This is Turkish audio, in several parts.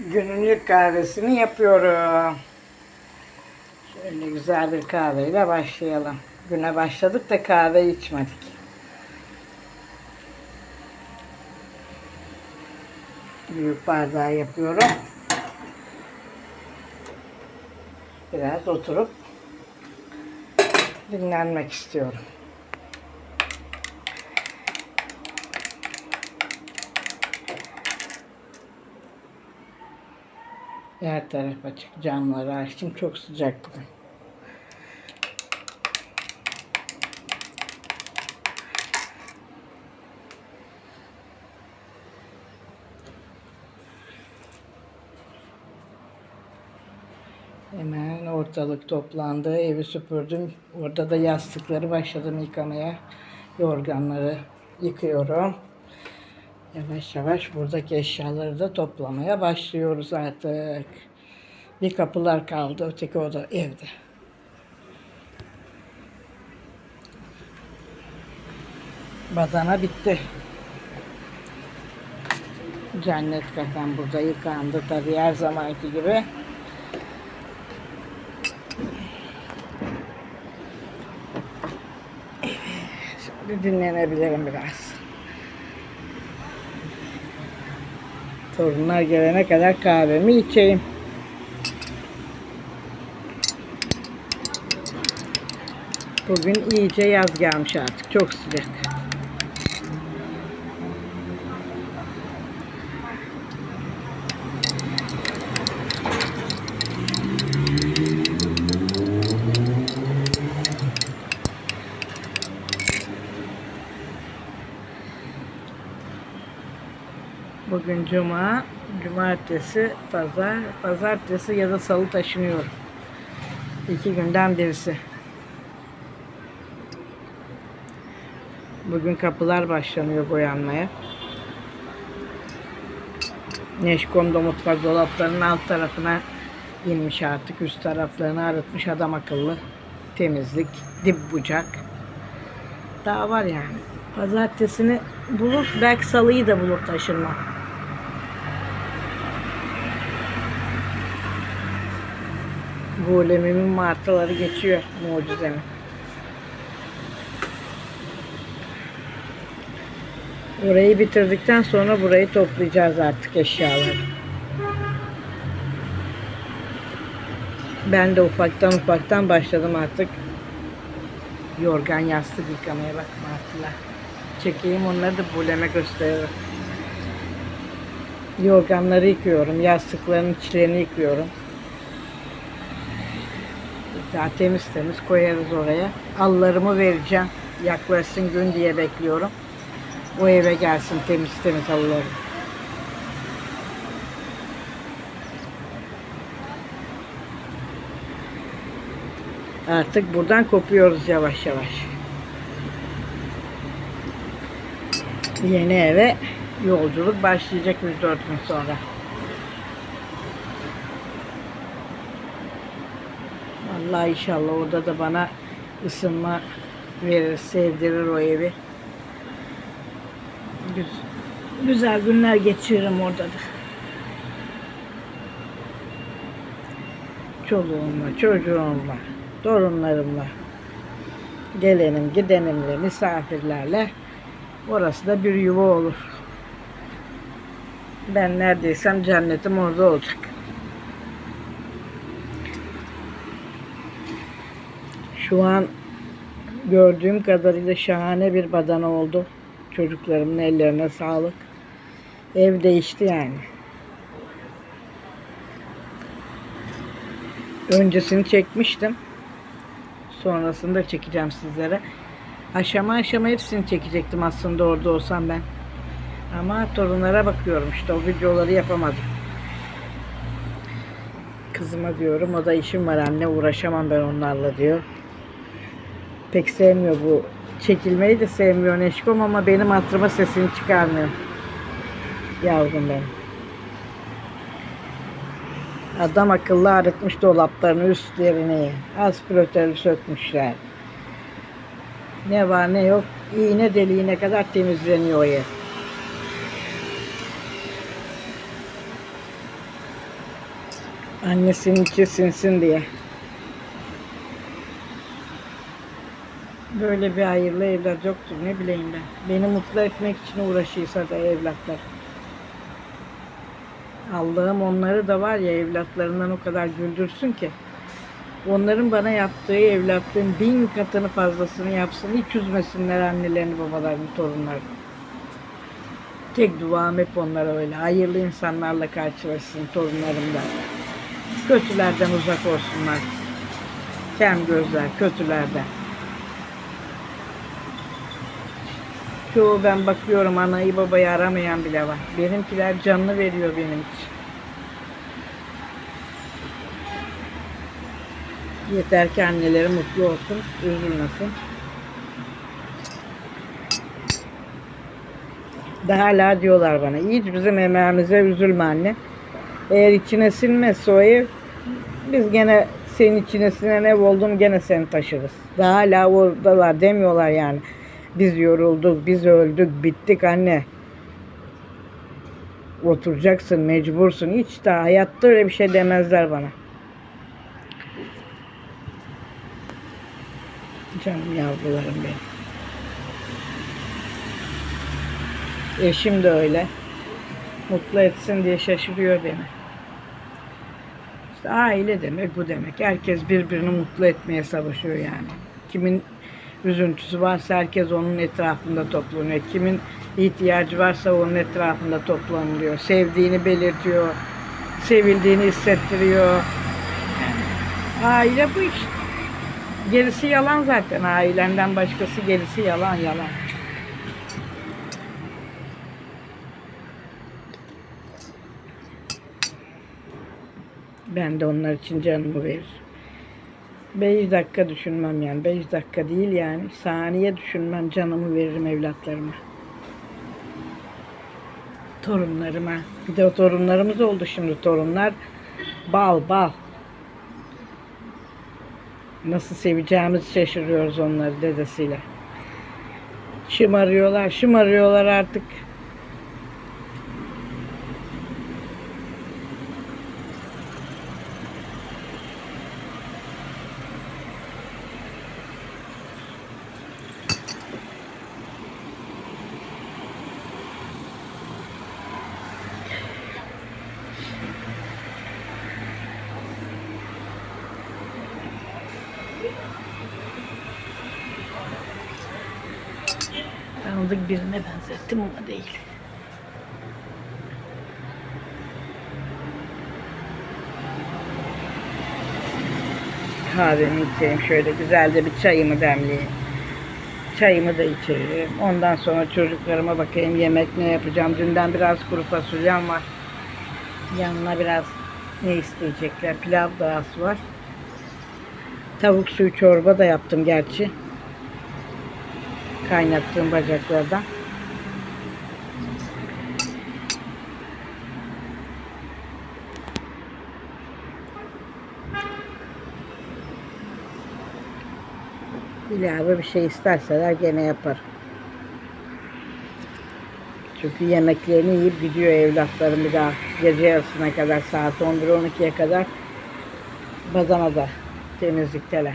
Günün ilk kahvesini yapıyorum. Şöyle güzel bir kahveyle başlayalım. Güne başladık da kahve içmedik. Büyük bardağı yapıyorum. Biraz oturup dinlenmek istiyorum. Her taraf açık, camları açtım. Çok sıcak. Hemen ortalık toplandı. Evi süpürdüm. Orada da yastıkları başladım yıkamaya. Yorganları yıkıyorum. Yavaş yavaş buradaki eşyaları da toplamaya başlıyoruz artık. Bir kapılar kaldı. Öteki oda evde. Badana bitti. Cennet katan burada yıkandı tabii her zamanki gibi. Şimdi dinlenebilirim biraz. Torunlar gelene kadar kahvemi içeyim. Bugün iyice yaz gelmiş artık. Çok sıcak. Bugün cuma, cumartesi, pazar, pazartesi ya da salı taşınıyorum. İki günden birisi. Bugün kapılar başlanıyor boyanmaya. Neşkom'da mutfak dolaplarının alt tarafına inmiş artık. Üst taraflarını arıtmış adam akıllı. Temizlik, dip bucak. Daha var yani. Pazartesini bulur, belki salıyı da bulur taşınma. Golemimin martıları geçiyor mucizemin. Orayı bitirdikten sonra burayı toplayacağız artık eşyaları. Ben de ufaktan ufaktan başladım artık. Yorgan yastık yıkamaya bak martılar. Çekeyim onları da buleme gösteririm. Yorganları yıkıyorum. Yastıkların içlerini yıkıyorum. Daha temiz temiz koyarız oraya. Allarımı vereceğim. Yaklaşsın gün diye bekliyorum. O eve gelsin temiz temiz halılarım. Artık buradan kopuyoruz yavaş yavaş. Yeni eve yolculuk başlayacak 3-4 gün sonra. Allah inşallah orada da bana ısınma verir, sevdirir o evi. Güz- Güzel günler geçiririm orada da. Çoluğumla, çocuğumla, torunlarımla, gelenim, gidenimle, misafirlerle orası da bir yuva olur. Ben neredeysem cennetim orada olacak. Şu an gördüğüm kadarıyla şahane bir badana oldu. Çocuklarımın ellerine sağlık. Ev değişti yani. Öncesini çekmiştim. Sonrasını da çekeceğim sizlere. Aşama aşama hepsini çekecektim aslında orada olsam ben. Ama torunlara bakıyorum işte o videoları yapamadım. Kızıma diyorum o da işim var anne uğraşamam ben onlarla diyor. Pek sevmiyor bu çekilmeyi de sevmiyor Neşkom ama benim hatırıma sesini çıkarmıyor. Yavrum benim. Adam akıllı arıtmış dolaplarını üstlerini. Aspiratörü sökmüşler. Ne var ne yok iğne deliğine kadar temizleniyor yer. Annesinin sinsin diye. Böyle bir hayırlı evlat yoktur ne bileyim ben. Beni mutlu etmek için uğraşıyorsa da evlatlar. Allah'ım onları da var ya evlatlarından o kadar güldürsün ki. Onların bana yaptığı evlatlığın bin katını fazlasını yapsın. Hiç üzmesinler annelerini, babalarını, torunlarını. Tek duam hep onlara öyle. Hayırlı insanlarla karşılaşsın torunlarım da. Kötülerden uzak olsunlar. Kem gözler, kötülerden. Çoğu ben bakıyorum anayı babayı aramayan bile var. Benimkiler canını veriyor benim için. Yeter ki anneleri mutlu olsun, üzülmesin. Daha hala diyorlar bana, hiç bizim emeğimize üzülme anne. Eğer içine sinmezse o ev, biz gene senin içine sinen ev oldum gene seni taşırız. Daha hala oradalar demiyorlar yani. Biz yorulduk, biz öldük, bittik anne. Oturacaksın, mecbursun. Hiç de hayatta öyle bir şey demezler bana. Canım yavrularım benim. Eşim de öyle. Mutlu etsin diye şaşırıyor beni. İşte aile demek bu demek. Herkes birbirini mutlu etmeye savaşıyor yani. Kimin üzüntüsü varsa herkes onun etrafında toplanıyor. Kimin ihtiyacı varsa onun etrafında toplanılıyor. Sevdiğini belirtiyor. Sevildiğini hissettiriyor. Aile bu işte. Gerisi yalan zaten. Ailenden başkası gerisi yalan yalan. Ben de onlar için canımı veririm. Beş dakika düşünmem yani. Beş dakika değil yani. Saniye düşünmem. Canımı veririm evlatlarıma. Torunlarıma. Bir de o torunlarımız oldu şimdi torunlar. Bal bal. Nasıl seveceğimizi şaşırıyoruz onları dedesiyle. Şımarıyorlar, şımarıyorlar artık. Birine benzettim ama değil. Kahvemi içeyim şöyle güzel de bir çayımı demleyeyim. Çayımı da içeyim. Ondan sonra çocuklarıma bakayım yemek ne yapacağım. Dünden biraz kuru fasulyem var. Yanına biraz ne isteyecekler? Pilav da az var. Tavuk suyu çorba da yaptım gerçi. Kaynattığım bacaklardan. İlave bir şey isterseler gene yapar. Çünkü yemeklerini yiyip gidiyor evlatlarım bir daha. Gece yarısına kadar saat 11-12'ye kadar badanada temizlikteler.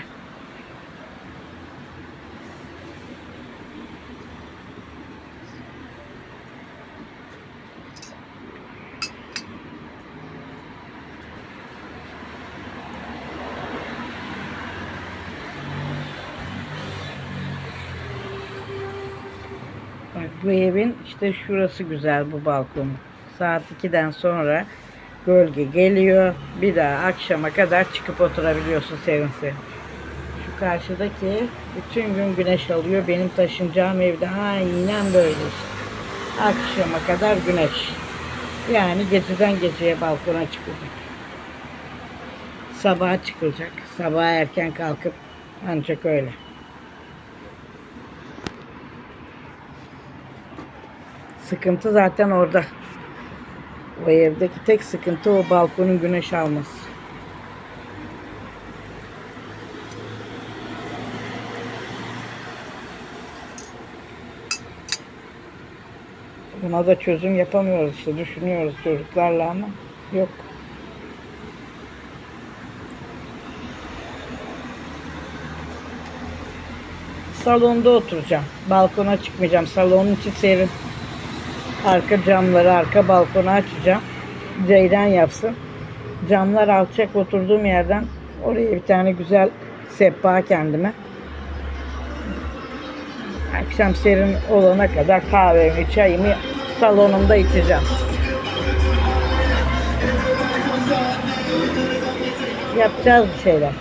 Bak bu evin işte şurası güzel bu balkon. Saat 2'den sonra gölge geliyor. Bir daha akşama kadar çıkıp oturabiliyorsun serin. Şu karşıdaki bütün gün güneş alıyor. Benim taşınacağım evde aynen böyle. Akşama kadar güneş. Yani geceden geceye balkona çıkacak. Sabaha çıkılacak. Sabah erken kalkıp ancak öyle. Sıkıntı zaten orada. O evdeki tek sıkıntı o balkonun güneş alması. Buna da çözüm yapamıyoruz işte düşünüyoruz çocuklarla ama yok. Salonda oturacağım. Balkona çıkmayacağım. Salonun içi serin. Arka camları, arka balkonu açacağım. Ceylan yapsın. Camlar alçak oturduğum yerden oraya bir tane güzel sehpa kendime. Akşam serin olana kadar kahvemi, çayımı salonumda içeceğim. Yapacağız bir şeyler.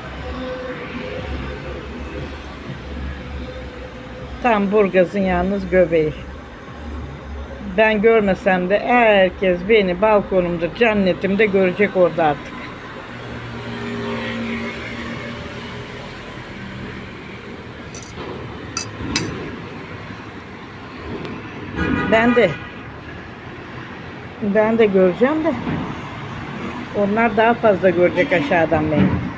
Tam Burgaz'ın yalnız göbeği. Ben görmesem de herkes beni balkonumda, cennetimde görecek orada artık. Ben de ben de göreceğim de onlar daha fazla görecek aşağıdan beni.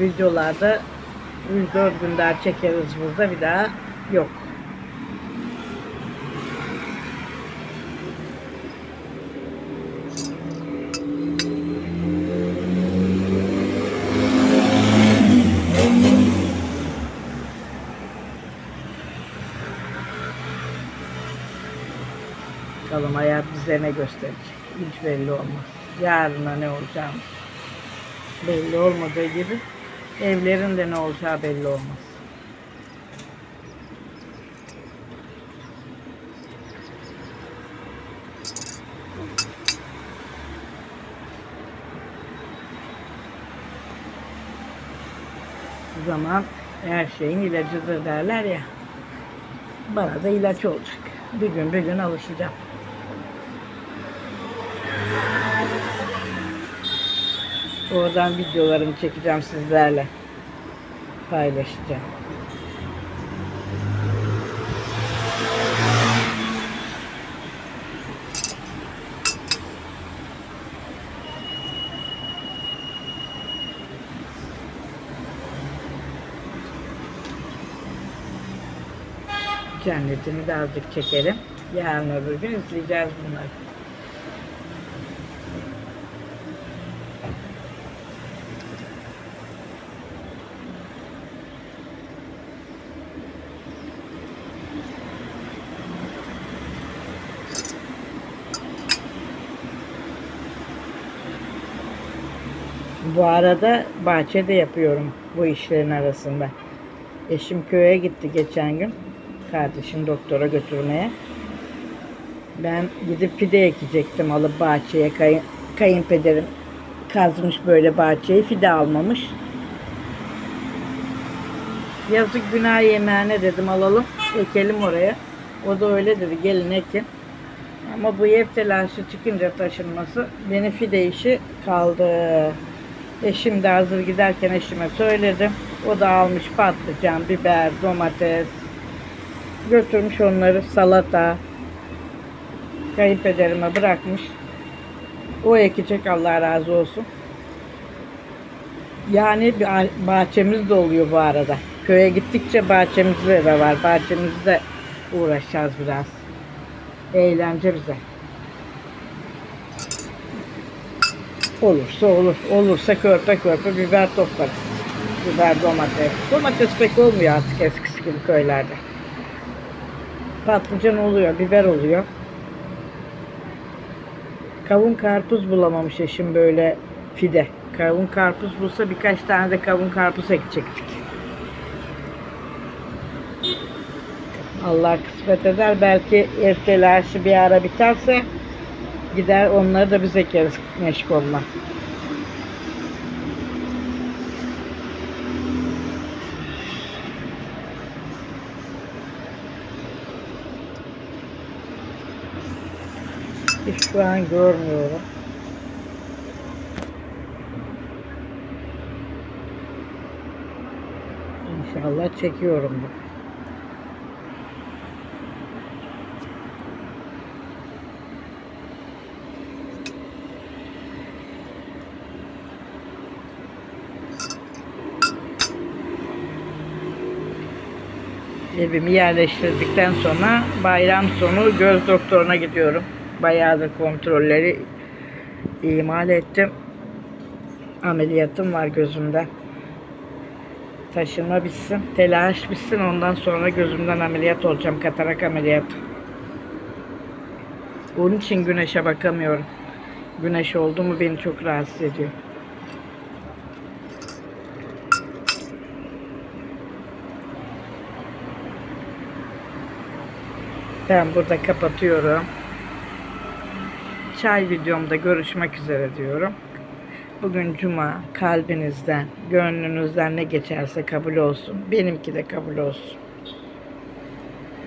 Videolarda 104 gün daha çekeriz burada bir daha yok. Bakalım hayat bize ne gösterecek. Hiç belli olmaz. Yarına ne olacağını belli olmadığı gibi evlerin de ne olacağı belli olmaz. Zaman her şeyin ilacıdır derler ya. Bana da ilaç olacak. Bir gün bir gün alışacağım. Oradan videolarımı çekeceğim sizlerle. Paylaşacağım. Cennetini de azıcık çekelim. Yarın öbür gün izleyeceğiz bunları. Bu arada bahçede yapıyorum bu işlerin arasında. Eşim köye gitti geçen gün. Kardeşim doktora götürmeye. Ben gidip fide ekecektim alıp bahçeye. Kayın, kayınpederim kazmış böyle bahçeyi. Fide almamış. Yazık günah yemeğine dedim alalım. Ekelim oraya. O da öyle dedi gelin ekin. Ama bu ev telaşı çıkınca taşınması benim fide işi kaldı. Eşim de hazır giderken eşime söyledim. O da almış patlıcan, biber, domates. Götürmüş onları salata. Kayınpederime bırakmış. O ekecek Allah razı olsun. Yani bahçemiz de oluyor bu arada. Köye gittikçe bahçemizde de var. Bahçemizde uğraşacağız biraz. Eğlence bize. Olursa olur. Olursa körpe körpe biber toplarız. Biber, domates. Domates pek olmuyor artık eskisi gibi köylerde. Patlıcan oluyor, biber oluyor. Kavun karpuz bulamamış eşim böyle fide. Kavun karpuz bulsa birkaç tane de kavun karpuz ekecektik. Allah kısmet eder. Belki ev telaşı bir ara biterse gider onları da biz ekeriz meşgulna. Hiç şu an görmüyorum. İnşallah çekiyorum Evimi yerleştirdikten sonra bayram sonu göz doktoruna gidiyorum. Bayağıdır kontrolleri imal ettim. Ameliyatım var gözümde. Taşınma bitsin, telaş bitsin ondan sonra gözümden ameliyat olacağım. Katarak ameliyatı. Onun için güneşe bakamıyorum. Güneş oldu mu beni çok rahatsız ediyor. Ben burada kapatıyorum. Çay videomda görüşmek üzere diyorum. Bugün cuma kalbinizden, gönlünüzden ne geçerse kabul olsun. Benimki de kabul olsun.